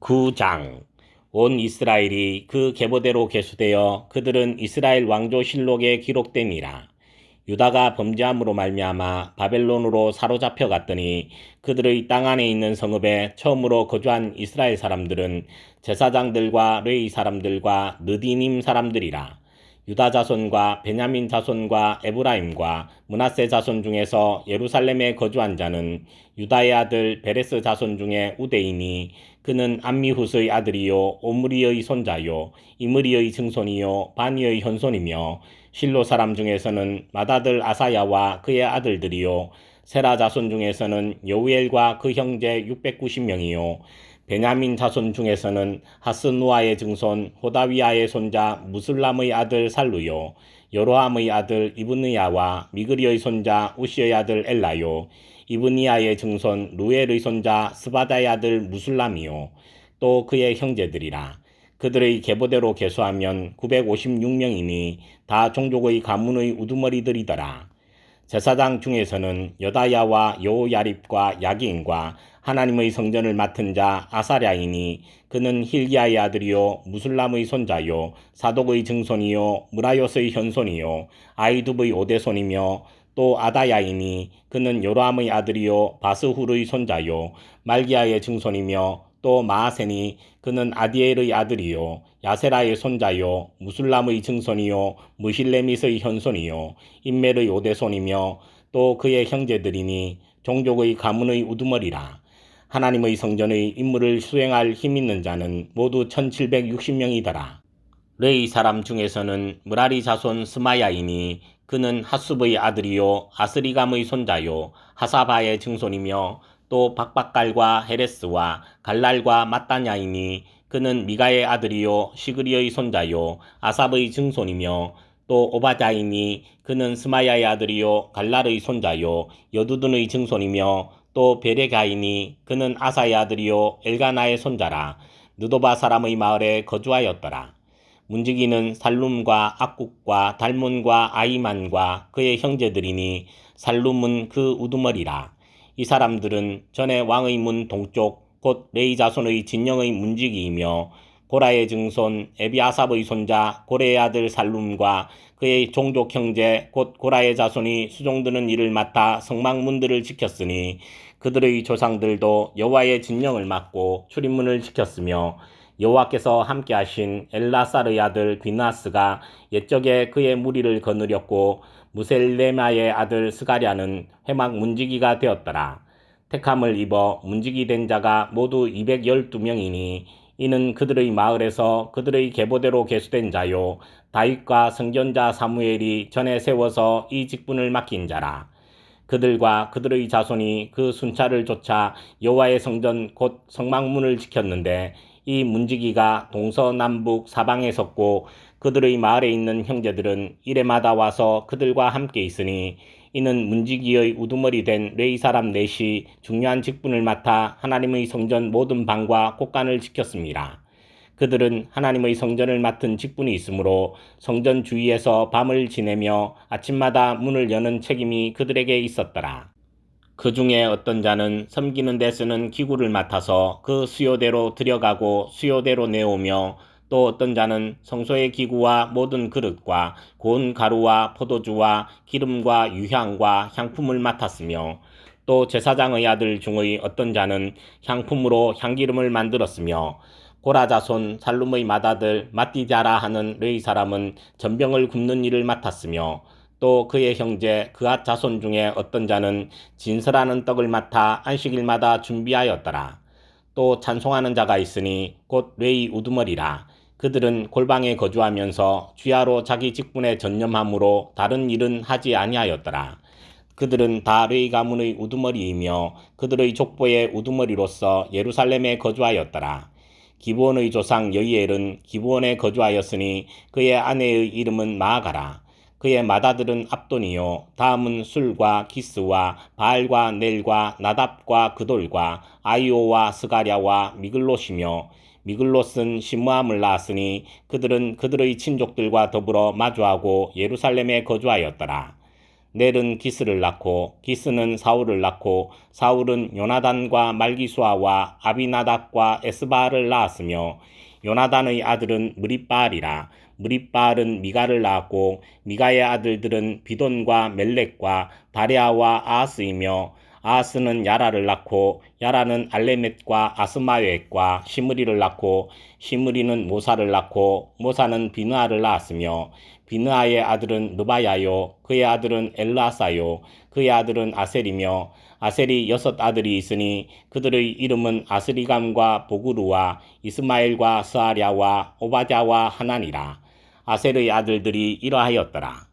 9장 온 이스라엘이 그 계보대로 계수되어 그들은 이스라엘 왕조 실록에 기록되니라. 유다가 범죄함으로 말미암아 바벨론으로 사로잡혀 갔더니 그들의 땅 안에 있는 성읍에 처음으로 거주한 이스라엘 사람들은 제사장들과 레이 사람들과 느디님 사람들이라. 유다 자손과 베냐민 자손과 에브라임과 문하세 자손 중에서 예루살렘에 거주한 자는 유다의 아들 베레스 자손 중에 우대이니 그는 암미훗의 아들이요 오므리의 손자요 이므리의 증손이요 바니의 현손이며 실로 사람 중에서는 맏아들 아사야와 그의 아들들이요 세라 자손 중에서는 여우엘과 그 형제 690명이요 베냐민 자손 중에서는 하스누아의 증손 호다위아의 손자 무슬람의 아들 살루요 여로함의 아들 이브니야와 미그리의 손자 우시의 아들 엘라요 이브니야의 증손 루엘의 손자 스바다의 아들 무슬람이요 또 그의 형제들이라. 그들의 계보대로 계수하면 956명이니 다 종족의 가문의 우두머리들이더라 제사장 중에서는 여다야와 여호야립과 야기인과 하나님의 성전을 맡은 자 아사랴이니 그는 힐기야의 아들이요 무슬람의 손자요 사독의 증손이요 무라요스의 현손이요 아이두브의 오대손이며 또 아다야이니 그는 요람의 아들이요 바스훌의 손자요 말기야의 증손이며 또 마아센이 그는 아디엘의 아들이요 야세라의 손자요 무술람의 증손이요 무실레밋의 현손이요 인멜의 오대손이며 또 그의 형제들이니 종족의 가문의 우두머리라. 하나님의 성전의 임무를 수행할 힘 있는 자는 모두 1760명이더라. 레이 사람 중에서는 무라리 자손 스마야이니 그는 하숲의 아들이요 아스리감의 손자요 하사바의 증손이며 또 박박갈과 헤레스와 갈랄과 마따냐이니 그는 미가의 아들이요 시그리의 손자요 아삽의 증손이며 또 오바자이니 그는 스마야의 아들이요 갈랄의 손자요 여두둔의 증손이며 또 베레가이니 그는 아사의 아들이요 엘가나의 손자라 느도바 사람의 마을에 거주하였더라. 문지기는 살룸과 악국과 달문과 아이만과 그의 형제들이니 살룸은 그 우두머리라. 이 사람들은 전에 왕의 문 동쪽 곧 레이 자손의 진영의 문지기이며 고라의 증손 에비아삽의 손자 고레의 아들 살룸과 그의 종족 형제 곧 고라의 자손이 수종드는 일을 맡아 성막문들을 지켰으니 그들의 조상들도 여호와의 진영을 맡고 출입문을 지켰으며 여호와께서 함께 하신 엘라사르의 아들 비나스가 옛적에 그의 무리를 거느렸고 무셀레마의 아들 스가랴는 회막 문지기가 되었더라. 택함을 입어 문지기 된 자가 모두 212명이니 이는 그들의 마을에서 그들의 계보대로 계수된 자요 다윗과 성전자 사무엘이 전에 세워서 이 직분을 맡긴 자라. 그들과 그들의 자손이 그 순찰을 쫓아 여호와의 성전 곧 성막문을 지켰는데 이 문지기가 동서남북 사방에 섰고 그들의 마을에 있는 형제들은 이래마다 와서 그들과 함께 있으니 이는 문지기의 우두머리 된 레이 사람 넷이 중요한 직분을 맡아 하나님의 성전 모든 방과 곳간을 지켰습니다. 그들은 하나님의 성전을 맡은 직분이 있으므로 성전 주위에서 밤을 지내며 아침마다 문을 여는 책임이 그들에게 있었더라. 그 중에 어떤 자는 섬기는 데 쓰는 기구를 맡아서 그 수요대로 들여가고 수요대로 내오며 또 어떤 자는 성소의 기구와 모든 그릇과 고운 가루와 포도주와 기름과 유향과 향품을 맡았으며 또 제사장의 아들 중의 어떤 자는 향품으로 향기름을 만들었으며 고라자손 살룸의 맏아들 마띠자라 하는 레이 사람은 전병을 굽는 일을 맡았으며 또 그의 형제 그앗 자손 중에 어떤 자는 진설하는 떡을 맡아 안식일마다 준비하였더라. 또 찬송하는 자가 있으니 곧 레이 우두머리라. 그들은 골방에 거주하면서 주야로 자기 직분에 전념함으로 다른 일은 하지 아니하였더라. 그들은 다 레이 가문의 우두머리이며 그들의 족보의 우두머리로서 예루살렘에 거주하였더라. 기브온의 조상 여이엘은 기브온에 거주하였으니 그의 아내의 이름은 마아가라. 그의 맏아들은 압돈이요 다음은 술과 기스와 바알과 넬과 나답과 그돌과 아이오와 스가랴와 미글롯이며 미글롯은 시므함을 낳았으니 그들은 그들의 친족들과 더불어 마주하고 예루살렘에 거주하였더라. 넬은 기스를 낳고 기스는 사울을 낳고 사울은 요나단과 말기수아와 아비나답과 에스바를 낳았으며 요나단의 아들은 무리바알이라 무리바알은 미가를 낳았고 미가의 아들들은 비돈과 멜렉과 다레아와 아하스이며 아하스는 야라를 낳고 야라는 알레멧과 아스마웨과 시므리를 낳고 시므리는 모사를 낳고 모사는 비느아를 낳았으며 비느아의 아들은 느바야요 그의 아들은 엘라사요 그의 아들은 아셀이며 아셀이 여섯 아들이 있으니 그들의 이름은 아스리감과 보구루와 이스마엘과 스아랴와 오바자와 하나니라. 아셀의 아들들이 이러하였더라